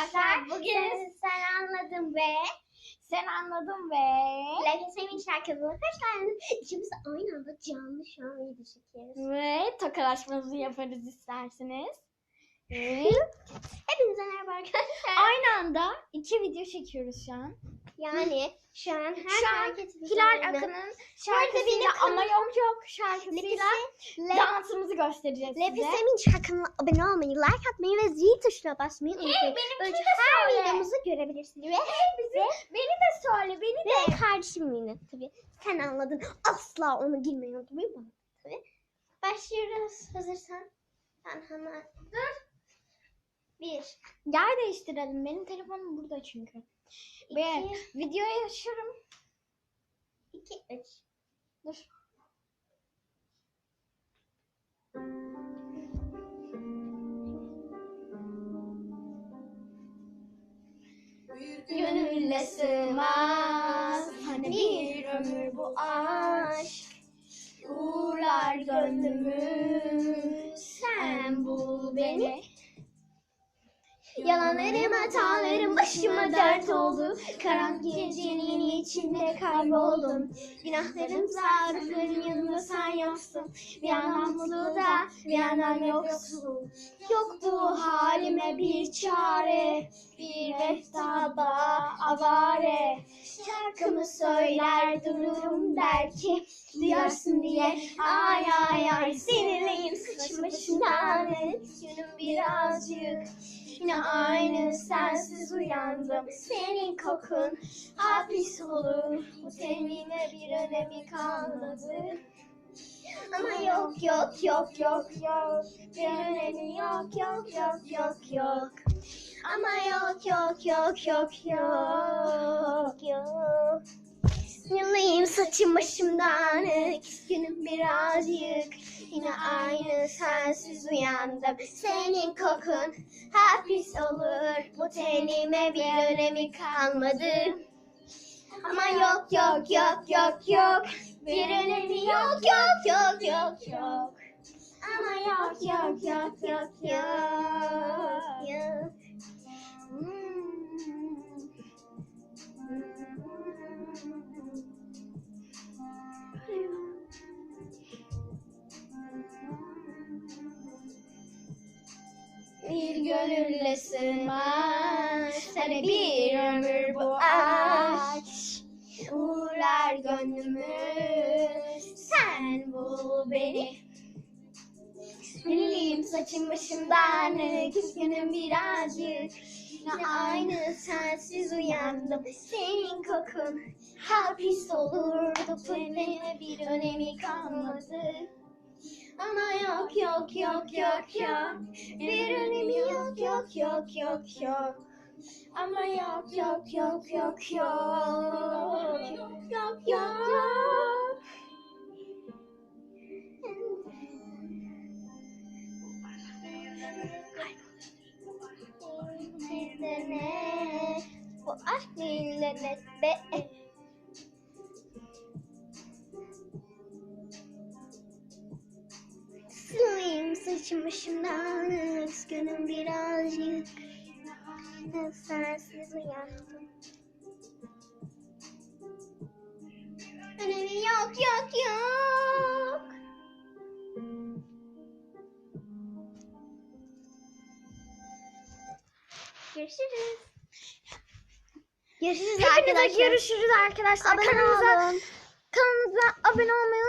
arkadaşlar. Bugün Sen, sen anladın ve sen anladın ve Leyla Sevinç şarkısına hoş geldiniz. İkimiz aynı anda canlı şu an video çekiyoruz. ve tokalaşmamızı yaparız isterseniz. Ve Hepinize merhaba arkadaşlar. aynı anda iki video çekiyoruz şu an. Yani şu an her Şu an Hilal. Akın'ın şarkısıyla ama yok yok şarkısıyla Le- dansımızı göstereceğiz Lepi size. Sevinç kanalına abone olmayı, like atmayı ve zil tuşuna basmayı unutmayın. Böylece de her söyle. videomuzu görebilirsiniz. Ve, Bizi, beni de söyle beni de. ve kardeşim yine tabii. Sen anladın. Asla onu girmeyi unutmayın. Tabii. Başlıyoruz. Hazırsan. Ben hemen. Dur. Bir. Yer değiştirelim. Benim telefonum burada çünkü. Ve iki, videoya yaşıyorum. iki, üç. Dur. Gönülle sığmaz hani bir ömür bu aşk Uğurlar gönlümü sen bul beni Yalanlarım hatalarım başıma dert oldu. Karanlık gecenin içinde kayboldum. Günahlarım zarfların yanında sen yoksun. Bir yandan mutlu da bir yandan yoksun. Yok bu halime bir çare Bir mehtaba avare Şarkımı söyler dururum der ki Duyarsın diye ay ay ay Sinirliyim saçım başımdan Yönüm birazcık Yine aynı sensiz uyandım Senin kokun hapis olur Bu tenine bir önemi kalmadı ama yok yok yok yok yok bir önemi yok yok yok yok yok ama yok yok yok yok yok yok Yanayım saçım başımdan. Günüm birazcık yine aynı sensiz uyandım senin kokun hapis olur. Bu tenime bir önemi kalmadı. Ama yok yok yok yok yok. Bir önemi yok yok yok yok yok. Ama yok yok yok yok yok Bir gönülle sığmaz Hele bir ömür bu aşk Uğurlar gönlümü Sen bul beni. Sinirliyim saçım başımdan Küskünüm birazcık. Yine aynı sensiz uyandım Senin kokun hapis olurdu. Pınarına bir önemi kalmadı ama yok yok yok yok yok Bir önemi yok yok yok yok yok Ama yok yok yok yok yok Yok yok ne? Bu aşk neyle ne be? Saçım başımdan Üzgünüm birazcık sensiz uyandım Önemi yok yok yok Görüşürüz. Görüşürüz Hepinize arkadaşlar. görüşürüz arkadaşlar Abone Kanalımıza, olun. kanalımıza abone olmayı